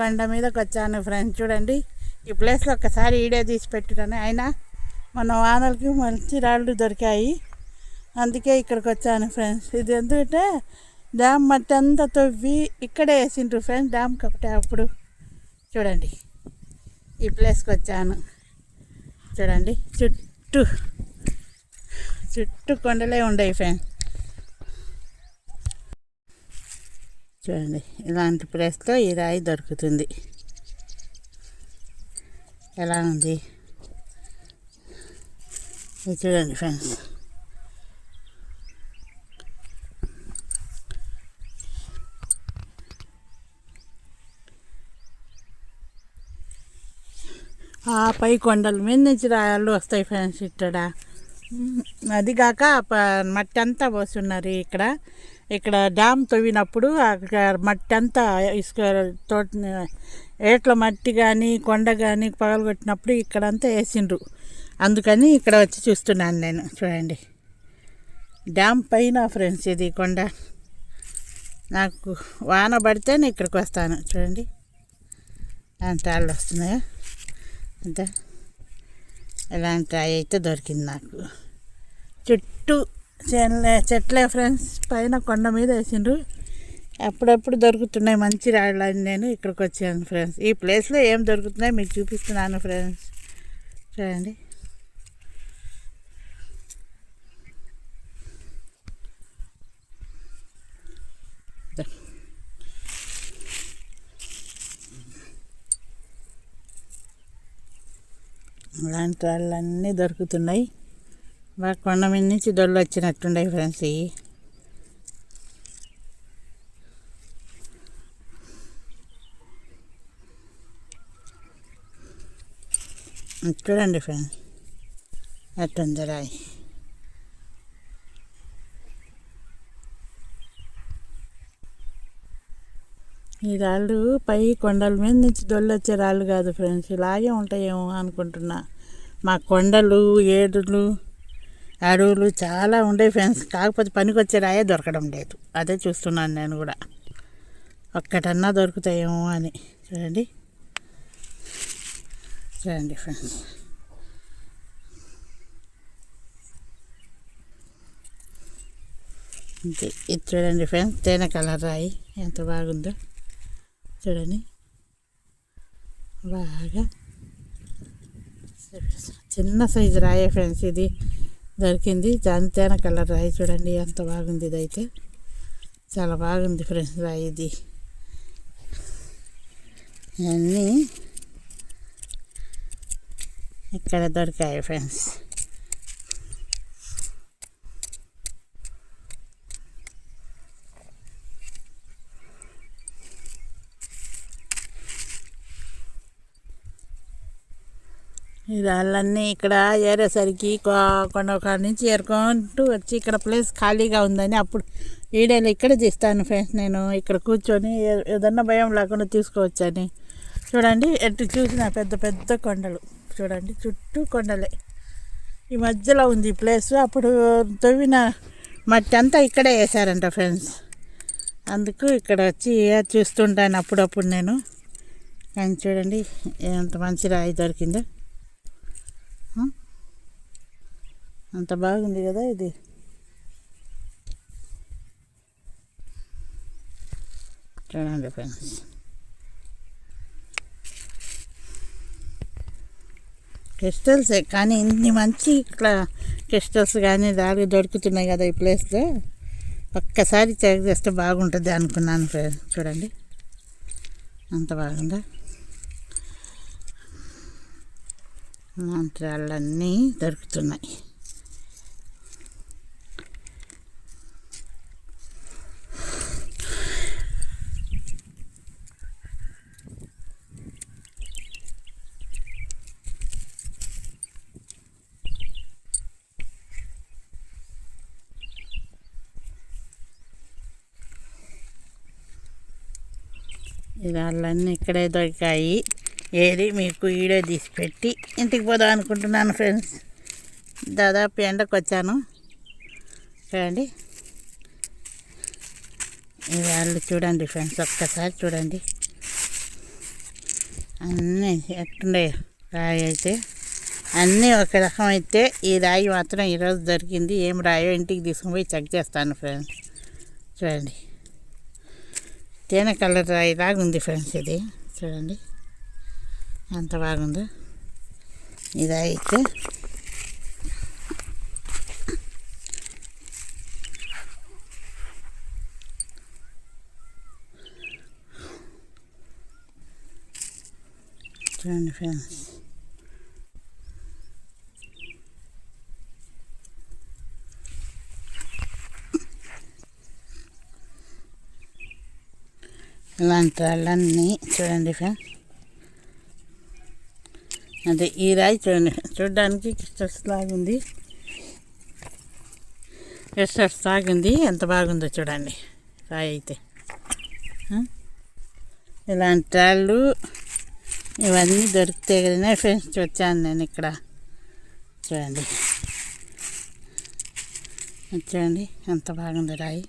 కొండ మీదకి వచ్చాను ఫ్రెండ్స్ చూడండి ఈ ప్లేస్లో ఒకసారి వీడియో తీసి పెట్టాను అయినా మన వానలకి మంచి రాళ్ళు దొరికాయి. అందుకే ఇక్కడికి వచ్చాను ఫ్రెండ్స్ ఇది ఎందుకంటే డ్యామ్ మట్టి అంతా తవ్వి ఇక్కడే వేసిండ్రు ఫ్రెండ్స్ డ్యామ్ కప్పటే అప్పుడు. చూడండి ఈ ప్లేస్కి వచ్చాను. చూడండి చుట్టూ చుట్టూ కొండలే ఉండేవి ఫ్రెండ్స్ చూడండి ఇలాంటి ప్లేస్లో ఈ రాయి దొరుకుతుంది. ఎలా ఉంది? ఇది చూడండి ఫ్రెండ్స్. ఆ పై కొండల మీద నుంచి రాయాలు వస్తాయి ఫ్రెండ్స్ ఇక్కడ. అది కాక ప- మట్టి అంతా పోస్తున్నారు ఇక్కడ. ఇక్కడ డ్యామ్ తవ్వినప్పుడు మట్టి అంతా ఇసుక తోట ఏట్ల మట్టి కానీ కొండ కానీ పగలగొట్టినప్పుడు ఇక్కడంతా వేసిండ్రు. అందుకని ఇక్కడ వచ్చి చూస్తున్నాను నేను చూడండి. డ్యామ్ పైన ఫ్రెండ్స్ ఇది కొండ. నాకు వాన పడితే నేను ఇక్కడికి వస్తాను చూడండి. అంత వాళ్ళు వస్తున్నాయా? అంతా. ఇలాంటి అయితే దొరికింది నాకు. చుట్టూ చెట్లే చెట్లే ఫ్రెండ్స్ పైన కొండ మీద వేసిండ్రు. అప్పుడప్పుడు దొరుకుతున్నాయి మంచి రాళ్ళు అని నేను ఇక్కడికి వచ్చాను ఫ్రెండ్స్ ఈ ప్లేస్లో ఏం దొరుకుతున్నాయి మీకు చూపిస్తున్నాను ఫ్రెండ్స్ చూడండి. ద- ఇలాంటి రాళ్ళన్నీ దొరుకుతున్నాయి. బాగా కొండ మీద నుంచి దొల్లు వచ్చినట్టుండే ఫ్రెండ్స్ ఇవి. చూడండి ఫ్రెండ్స్. ఎట్టుంది రాయి. ఈ రాళ్ళు పై కొండల మీద నుంచి దొల్లు వచ్చే రాళ్ళు కాదు ఫ్రెండ్స్. ఇలాగే ఉంటాయేమో అనుకుంటున్నా. మా కొండలు ఏడులు అడవులు చాలా ఉండే ఫ్రెండ్స్. కాకపోతే పనికొచ్చే రాయే దొరకడం లేదు. అదే చూస్తున్నాను నేను కూడా. ఒక్కటన్నా దొరుకుతాయేమో అని. చూడండి. చూడండి ఫ్రెండ్స్. ఇది ఇది చూడండి ఫ్రెండ్స్. తేనె కలర్ రాయి. ఎంత బాగుందో. చూడండి. బాగా. చిన్న సైజు రాయే ఫ్రెండ్స్ ఇది. దొరికింది. జాంతేన కలర్ రాయి చూడండి ఎంత బాగుంది ఇదైతే. చాలా బాగుంది ఫ్రెండ్స్ రాయి ఇది అన్నీ ఇక్కడ దొరికాయి ఫ్రెండ్స్. రాళ్ళన్నీ ఇక్కడ ఏరేసరికి కొండ నుంచి ఏరుకుంటూ వచ్చి ఇక్కడ ప్లేస్ ఖాళీగా ఉందని అప్పుడు వీడియోలో ఇక్కడ తీస్తాను ఫ్రెండ్స్ నేను. ఇక్కడ కూర్చొని ఏదన్నా భయం లేకుండా తీసుకోవచ్చని. చూడండి ఎటు చూసిన పెద్ద పెద్ద కొండలు. చూడండి చుట్టూ కొండలే. ఈ మధ్యలో ఉంది ఈ ప్లేస్. అప్పుడు తవ్విన మట్టి అంతా ఇక్కడే వేశారంట ఫ్రెండ్స్. అందుకు ఇక్కడ వచ్చి చూస్తుంటాను అప్పుడప్పుడు నేను. కానీ చూడండి ఎంత మంచి రాయి దొరికిందో ఆ? అంత బాగుంది కదా ఇది. చూడండి ఫ్రెండ్స్. క్రిస్టల్సే కానీ ఇన్ని మంచి ఇట్లా క్రిస్టల్స్ కానీ దారి దొరుకుతున్నాయి కదా ఈ ప్లేస్లో ఒక్కసారి చెక్ చేస్తే బాగుంటుంది అనుకున్నాను చూడండి. అంత బాగుందా? మంత్రాలన్నీ దొరుకుతున్నాయి. ఇవాళ్ళన్నీ ఇక్కడే దొరికాయి. ఏది మీకు వీడియో తీసి పెట్టి ఇంటికి పోదాం అనుకుంటున్నాను ఫ్రెండ్స్. దాదాపు ఎండకు వచ్చాను. చూడండి. ఈ చూడండి ఫ్రెండ్స్ ఒక్కసారి చూడండి. అన్నీ ఎట్టుండే రాయి అయితే. అన్నీ ఒక రకం అయితే ఈ రాయి మాత్రం ఈరోజు దొరికింది. ఏం రాయో ఇంటికి తీసుకుని పోయి చెక్ చేస్తాను ఫ్రెండ్స్. చూడండి. తేనె కలర్ రాయి ఫ్రెండ్స్ ఇది. చూడండి. ఎంత బాగుందో. ఇదైతే అయితే చూడండి ఫ్రెండ్స్. ఇలాంటి వాళ్ళన్నీ చూడండి ఫ్రెండ్స్ అదే ఈ రాయి చూడండి. చూడడానికి క్రిస్టల్స్ లాగుంది. క్రిస్టల్స్ లాగుంది. ఎంత బాగుందో చూడండి రాయి అయితే. ఇలాంటి రాళ్ళు ఇవన్నీ దొరికితే కదనే ఫ్రెండ్స్ వచ్చాను నేను ఇక్కడ. చూడండి. చూడండి ఎంత బాగుంది రాయి.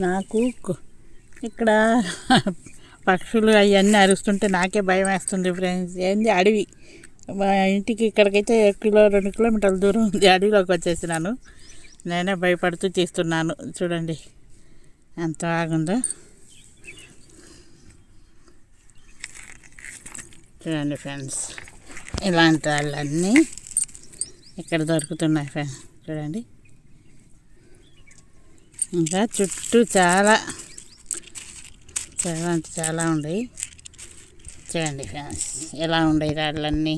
నాకు ఇక్కడ పక్షులు అవన్నీ అరుస్తుంటే నాకే భయం వేస్తుంది ఫ్రెండ్స్. ఏంది అడవి? మా ఇంటికి ఇక్కడికైతే కిలో రెండు కిలోమీటర్ల దూరం ఉంది. అడవిలోకి వచ్చేసినాను. నేనే భయపడుతూ తీస్తున్నాను. చూడండి. ఎంత బాగుందో చూడండి ఫ్రెండ్స్. ఇలాంటి వాళ్ళన్నీ ఇక్కడ దొరుకుతున్నాయి ఫ్రెండ్స్. చూడండి. ఇంకా చుట్టూ చాలా చాలా అంటే చాలా ఉన్నాయి. చూడండి ఫ్యాన్స్ ఎలా ఉన్నాయి రాళ్ళన్నీ.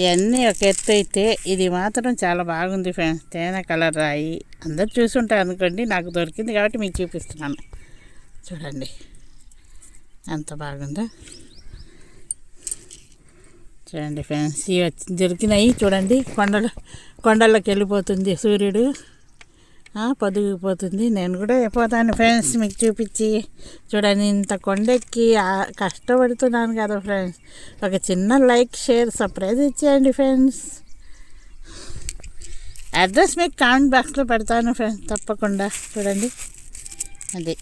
ఇవన్నీ ఒక ఎత్తు అయితే ఇది మాత్రం చాలా బాగుంది ఫ్యాన్స్ తేనె కలర్ రాయి. అందరు చూసుంటారు అనుకోండి నాకు దొరికింది కాబట్టి మీకు చూపిస్తున్నాను. చూడండి ఎంత బాగుందో. చూడండి ఫ్యాన్స్ ఇవి దొరికినాయి. చూడండి కొండలు కొండల్లోకి వెళ్ళిపోతుంది సూర్యుడు. పొదిగిపోతుంది. నేను కూడా అయిపోతాను ఫ్రెండ్స్ మీకు చూపించి. చూడండి ఇంత కొండెక్కి కష్టపడుతున్నాను కదా ఫ్రెండ్స్. ఒక చిన్న లైక్ షేర్ సర్ప్రైజ్ ఇచ్చేయండి ఫ్రెండ్స్. అడ్రస్ మీకు కామెంట్ బాక్స్లో పెడతాను ఫ్రెండ్స్ తప్పకుండా. చూడండి. అది.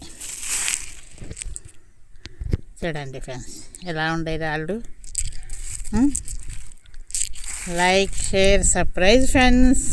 చూడండి ఫ్రెండ్స్ ఎలా ఉండే రాళ్ళు లైక్ షేర్ సర్ప్రైజ్ ఫ్రెండ్స్.